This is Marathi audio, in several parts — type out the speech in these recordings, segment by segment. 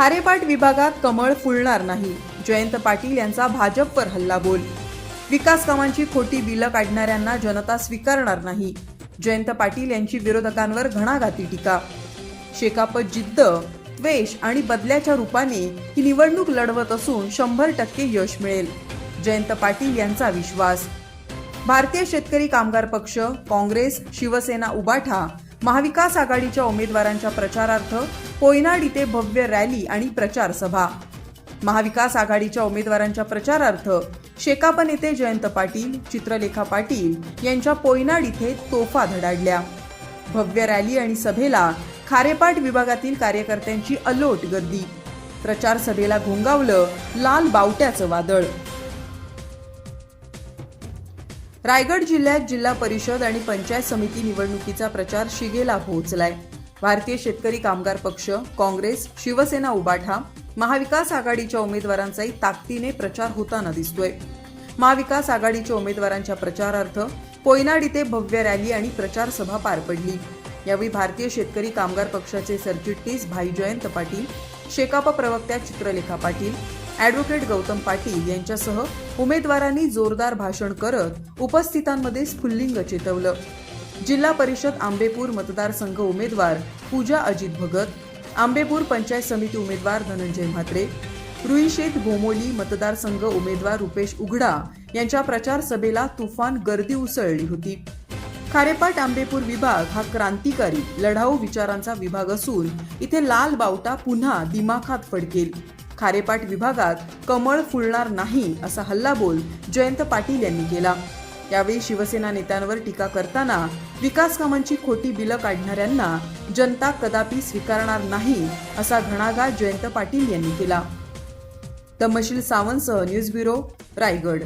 खारेपाट विभागात कमळ फुलणार नाही. जयंत पाटील यांचा भाजपवर हल्लाबोल. विकास कामांची खोटी बिलं काढणाऱ्यांना जनता स्वीकारणार नाही. जयंत पाटील यांची विरोधकांवर घणाघाती टीका. शेकापत जिद्द द्वेष आणि बदल्याच्या रूपाने ही निवडणूक लढवत असून शंभर टक्के यश मिळेल. जयंत पाटील यांचा विश्वास. भारतीय शेतकरी कामगार पक्ष काँग्रेस शिवसेना उबाठा महाविकास आघाडीच्या उमेदवारांच्या प्रचारार्थ कोयनाड इथे भव्य रॅली आणि प्रचार सभा. महाविकास आघाडीच्या उमेदवारांच्या प्रचारार्थ शेकाप नेते जयंत पाटील चित्रलेखा पाटील यांच्या पोयनाड इथे तोफा धडाडल्या. भव्य रॅली आणि सभेला खारेपाट विभागातील कार्यकर्त्यांची अलोट गर्दी. प्रचार सभेला घोंगावलं लाल बावट्याचं वादळ. रायगड जिल्ह्यात जिल्हा परिषद आणि पंचायत समिती निवडणुकीचा प्रचार शिगेला पोहोचलाय. भारतीय शेतकरी कामगार पक्ष काँग्रेस शिवसेना उबाठा महाविकास आघाडीच्या उमेदवारांचाही ताकदीने प्रचार होताना दिसतोय. महाविकास आघाडीच्या उमेदवारांच्या प्रचारार्थ कोयनाड इथे भव्य रॅली आणि प्रचार सभा पार पडली. यावेळी भारतीय शेतकरी कामगार पक्षाचे सरचिटणीस भाई जयंत पाटील शेकाप प्रवक्त्या चित्रलेखा पाटील ॲडव्होकेट गौतम पाटील यांच्यासह उमेदवारांनी जोरदार भाषण करत उपस्थितांमध्ये स्फुल्लिंग चेतवलं. जिल्हा परिषद आंबेपूर मतदारसंघ उमेदवार पूजा अजित भगत आंबेपूर पंचायत समिती उमेदवार धनंजय म्हात्रे रुईशेत भोमोली मतदारसंघ उमेदवार रुपेश उघडा यांच्या प्रचार सभेला तुफान गर्दी उसळली होती. खारेपाट आंबेपूर विभाग हा क्रांतिकारी लढाऊ विचारांचा विभाग असून इथे लाल बावटा पुन्हा दिमाखात फडकेल. खारेपाट विभागात कमळ फुलणार नाही असा हल्लाबोल जयंत पाटील यांनी केला. यावेळी शिवसेना नेत्यांवर टीका करताना विकास कामांची खोटी बिलं काढणाऱ्यांना जनता कदापि स्वीकारणार नाही असा घणाघात जयंत पाटील यांनी केला. तमशील सावंतसह न्यूज ब्युरो रायगड.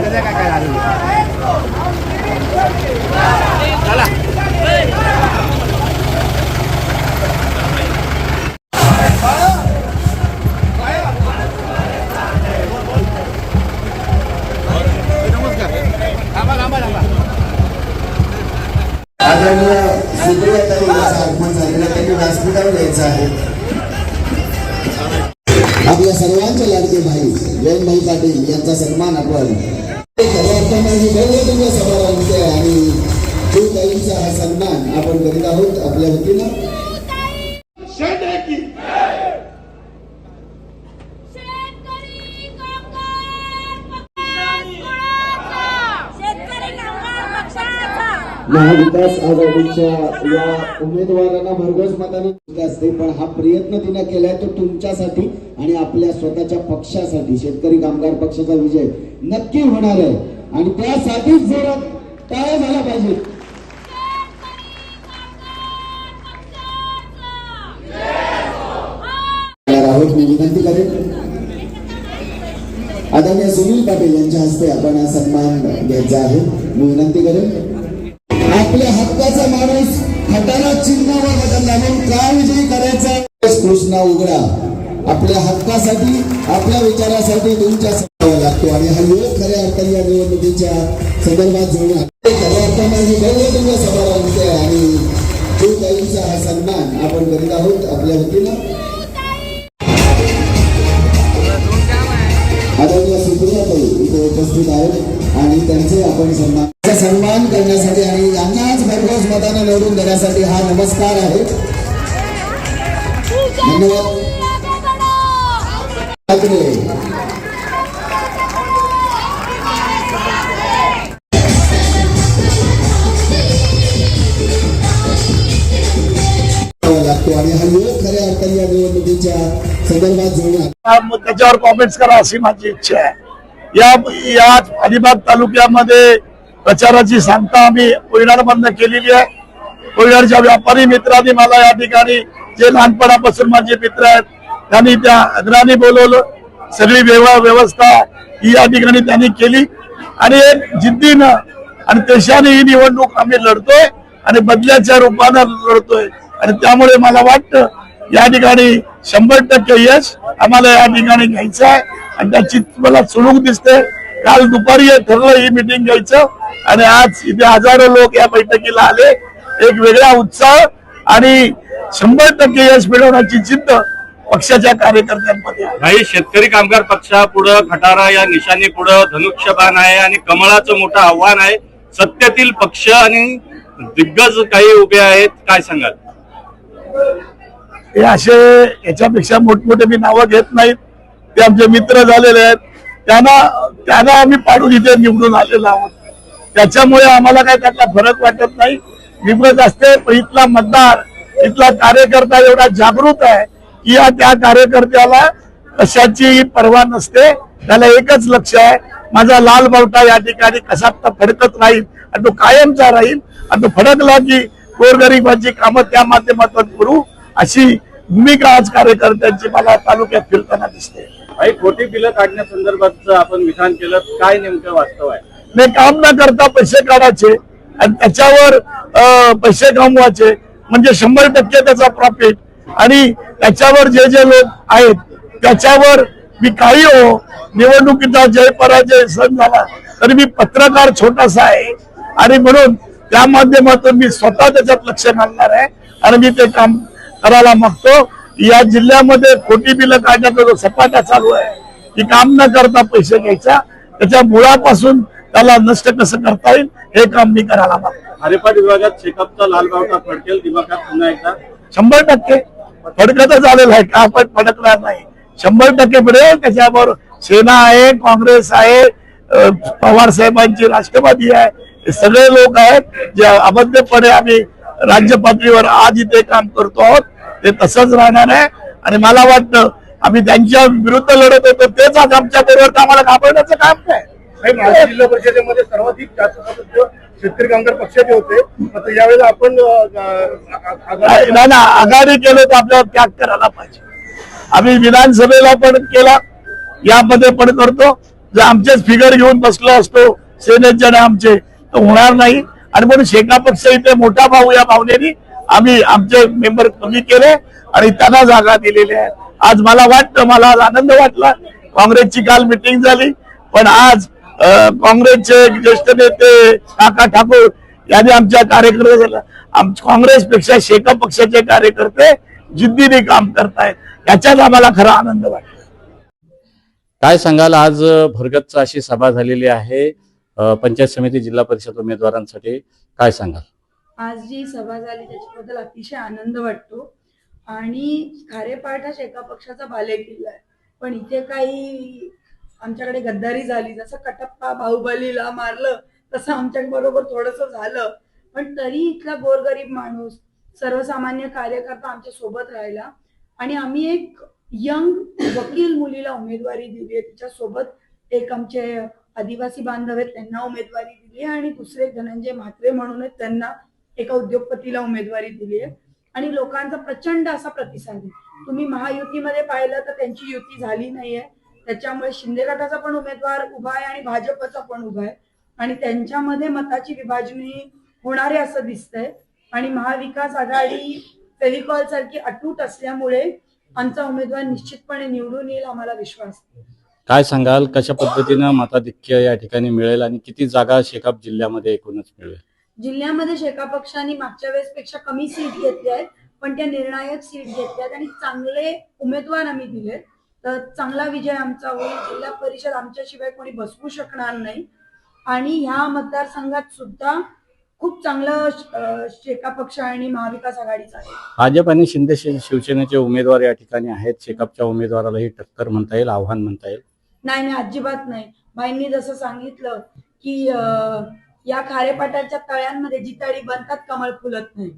दादाचा काय काय चला. सुप्रिया ताई यांचा आगमन झालेलं त्यांनी व्यासपीठावर यायचं आहे. आपल्या सर्वांचे लाडके भाई जयंतभाई पाटील यांचा सन्मान आपण खऱ्या अर्थानं ही समारंभ आणि हा सन्मान आपण करीत आहोत आपल्या वतीनं. महाविकास आघाडीच्या या उमेदवारांना भरघोस मताने असते पण हा प्रयत्न तिनं केलाय तो तुमच्यासाठी आणि आपल्या स्वतःच्या पक्षासाठी शेतकरी कामगार पक्षाचा विजय नक्की होणार आहे. आणि त्यासाठीच जोरात टाळ्या झाला पाहिजे राहुल आहोत मी विनंती करेन. आदरणीय सुनील पाटील यांच्या हस्ते आपण हा सन्मान घ्यायचा आहे. मी विनंती करेन. आपल्या हक्काचा माणूस खटारा चिन्हावर बटन म्हणून का विजयी करायचा? कृष्णा उघडा. आपल्या हक्कासाठी आपल्या विचारासाठी तुमच्यासमोर लागतो. आणि हा योग खऱ्या अर्थाने या निवडणुकीच्या संदर्भात जोडून खऱ्या अर्थाने ही भव्य समारंभ आणि जो काहींचा हा सन्मान आपण करीत आहोत आपल्या वतीनं. उपस्थित आहेत आणि त्यांचे आपण सन्मान सन्मान करण्यासाठी आणि यांनाच भरघोस मताने निवडून देण्यासाठी हा नमस्कार आहे. धन्यवाद. लागतो. आणि हा योग खऱ्या अर्थाने या निवडणुकीच्या संदर्भात जोडून त्याच्यावर कॉमेंट्स करा अशी माझी इच्छा आहे. या या अलिबाग तालुक्यामध्ये प्रचाराची सांगता आम्ही कोयनाड बंद केलेली आहे. कोयनाडच्या व्यापारी मित्रांनी मला या ठिकाणी जे लहानपणापासून माझे मित्र आहेत त्यांनी त्या अग्राने बोलवलं. सगळी व्यवहार व्यवस्था ही या ठिकाणी त्यांनी केली. आणि एक जिद्दीनं आणि देशाने ही निवडणूक आम्ही लढतोय आणि बदल्याच्या रूपानं लढतोय. आणि त्यामुळे मला वाटतं या ठिकाणी शंभर टक्के यश आम्हाला या ठिकाणी घ्यायचं आहे. आणि त्याची मला चुणूक दिसते. काल दुपारी ठरलं ही मिटिंग घ्यायचं. आणि आज इथे हजारो लोक या बैठकीला आले. एक वेगळा उत्साह आणि शंभर टक्के यश मिळवण्याची जिद्द पक्षाच्या कार्यकर्त्यांमध्ये भाई शेतकरी कामगार पक्षापुढं खटारा या निशाणी पुढं धनुष्यबाण आहे आणि कमळाचं मोठं आव्हान आहे. सत्यातील पक्ष आणि दिग्गज काही उभे आहेत काय सांगाल? हे असे याच्यापेक्षा मोठमोठे मी नावं घेत नाहीत. ते आमचे मित्र झालेले आहेत. त्यांना त्यांना आम्ही पाडून इथे निवडून आलेलो आहोत. त्याच्यामुळे आम्हाला काय त्यातला फरक वाटत नाही. निवडत असते पण इथला मतदार इथला कार्यकर्ता एवढा जागृत आहे की या त्या कार्यकर्त्याला कशाची पर्वा नसते. त्याला एकच लक्ष आहे माझा लाल बावटा या ठिकाणी कसा तर फडकत राहील आणि तो कायमचा राहील. आणि तो फडकला की गोरगरिबांची कामं त्या माध्यमातून करू अशी भूमिका आज कार्यकर्त्यांची मला तालुक्यात फिरताना दिसते. भाई खोटी बिलं काढण्यासंदर्भात आपण विधान केलं काय नेमकं वास्तव आहे? नाही काम न करता पैसे काढायचे आणि त्याच्यावर अं, पैसे कमवायचे. म्हणजे शंभर टक्के त्याचा प्रॉफिट आणि त्याच्यावर जे जे लोक आहेत त्याच्यावर मी काही हो निवडणुकीचा जय पराजय सण झाला तरी मी पत्रकार छोटासा आहे. आणि म्हणून त्या माध्यमातून मी स्वतः त्याच्यात लक्ष घालणार आहे. आणि मी ते काम करायला मागतो. या जिल्ह्यामध्ये खोटी बिलं काढण्याचा जो सपाटा चालू आहे. की काम न करता पैसे घ्यायचा. त्याच्या मुळापासून त्याला नष्ट कसं करता येईल हे काम मी करायला मागतो. हरिपाठ विभागात शेकापचा लालबावटा फडकेल. दिमागात पुन्हा एकदा. शंभर टक्के. फडकतच आलेलं आहे. का आपण फडकणार नाही? शंभर टक्के मिळेल त्याच्याबरोबर सेना आहे काँग्रेस आहे पवार साहेबांची राष्ट्रवादी आहे. सगळे लोक आहेत जे अबद्धपणे आम्ही राज्य पातळीवर आज इथे काम करतो आहोत. ते तसंच राहणार आहे. आणि मला वाटतं आम्ही त्यांच्या विरुद्ध लढत होतो तेच आज आमच्या बरोबर आम्हाला घाबरण्याचं काम काय जिल्हा परिषदेमध्ये सर्वाधिक शेतकरी कामगार पक्षाचे होते. यावेळेला आपण ना आघाडी केलं तर आपल्याला त्याग करायला पाहिजे. आम्ही विधानसभेला पण केला यामध्ये पण करतो. जर आमचेच फिगर घेऊन बसलो असतो सेनेचे आणि आमचे तर होणार नाही. आणि म्हणून शेका पक्ष इथे मोठा भाऊ या भावनेनी आम्ही आमचे मेंबर कमी केले आणि त्यांना जागा दिलेल्या आहेत आज मला वाटतं मला आज आनंद वाटला. काँग्रेसची काल मिटिंग झाली. पण आज काँग्रेसचे ज्येष्ठ नेते काका ठाकूर यांनी आमच्या कार्यकर्त्याला आम काँग्रेसपेक्षा शेका पक्षाचे कार्यकर्ते जिद्दीने काम करतायत. याच्यात आम्हाला खरा आनंद वाटला काय सांगाल? आज भरगतचा अशी सभा झालेली आहे. पंचायत समिती जिल्हा परिषद उमेदवारांसाठी काय सांगाल? आज जी सभा झाली त्याच्याबद्दल अतिशय आनंद वाटतो. आणि खारेपाठ हा शेका पक्षाचा बालेकिल्ला आहे. पण इथे काही आमच्याकडे गद्दारी झाली जसं कटप्पा बाहुबलीला मारलं तसं आमच्या बरोबर थोडस झालं. पण तरी इथला गोरगरीब माणूस सर्वसामान्य कार्यकर्ता आमच्यासोबत राहिला. आणि आम्ही एक यंग वकील मुलीला उमेदवारी दिली आहे. तिच्यासोबत एक आमचे आदिवासी बांधव आहेत त्यांना उमेदवारी दिली आहे आणि दुसरे धनंजय म्हात्रे म्हणून त्यांना एका उद्योगपतीला उमेदवारी दिली आहे आणि लोकांचा प्रचंड असा प्रतिसाद आहे. तुम्ही महायुतीमध्ये पाहिलं तर त्यांची युती झाली नाहीये. त्याच्यामुळे शिंदे गटाचा पण उमेदवार उभा आहे आणि भाजपचा पण उभा आहे. आणि त्यांच्यामध्ये मताची विभाजनी होणार आहे असं दिसतंय. आणि महाविकास आघाडी फेविकॉल सारखी अटूट असल्यामुळे आमचा उमेदवार निश्चितपणे निवडून येईल आम्हाला विश्वास आहे. काय सांगाल? कशा पद्धतीनं मताधिक्य या ठिकाणी मिळेल आणि किती जागा शेकाप जिल्ह्यामध्ये एकूणच मिळेल? जिल्ह्यामध्ये शेका पक्षाने मागच्या वेळेस पेक्षा कमी सीट घेतल्या आहेत पण त्या निर्णायक सीट घेतल्या आहेत आणि चांगले उमेदवार आम्ही दिलेत तर चांगला विजय आमचा होईल. जिल्हा परिषद आमच्याशिवाय कोणी बसवू शकणार नाही. आणि ह्या मतदारसंघात सुद्धा खूप चांगलं अं, शेका पक्ष आणि महाविकास आघाडीचा आहे. भाजप आणि शिंदे शि- शिवसेनेचे उमेदवार या ठिकाणी आहेत. शेकापच्या उमेदवारालाही टक्कर म्हणता येईल आव्हान म्हणता येईल. नाही नाही अजिबात नाही. बाईंनी जसं सांगितलं की या खारेपाटाच्या तळ्यांमध्ये जी तळी बनतात कमळ फुलत नाही.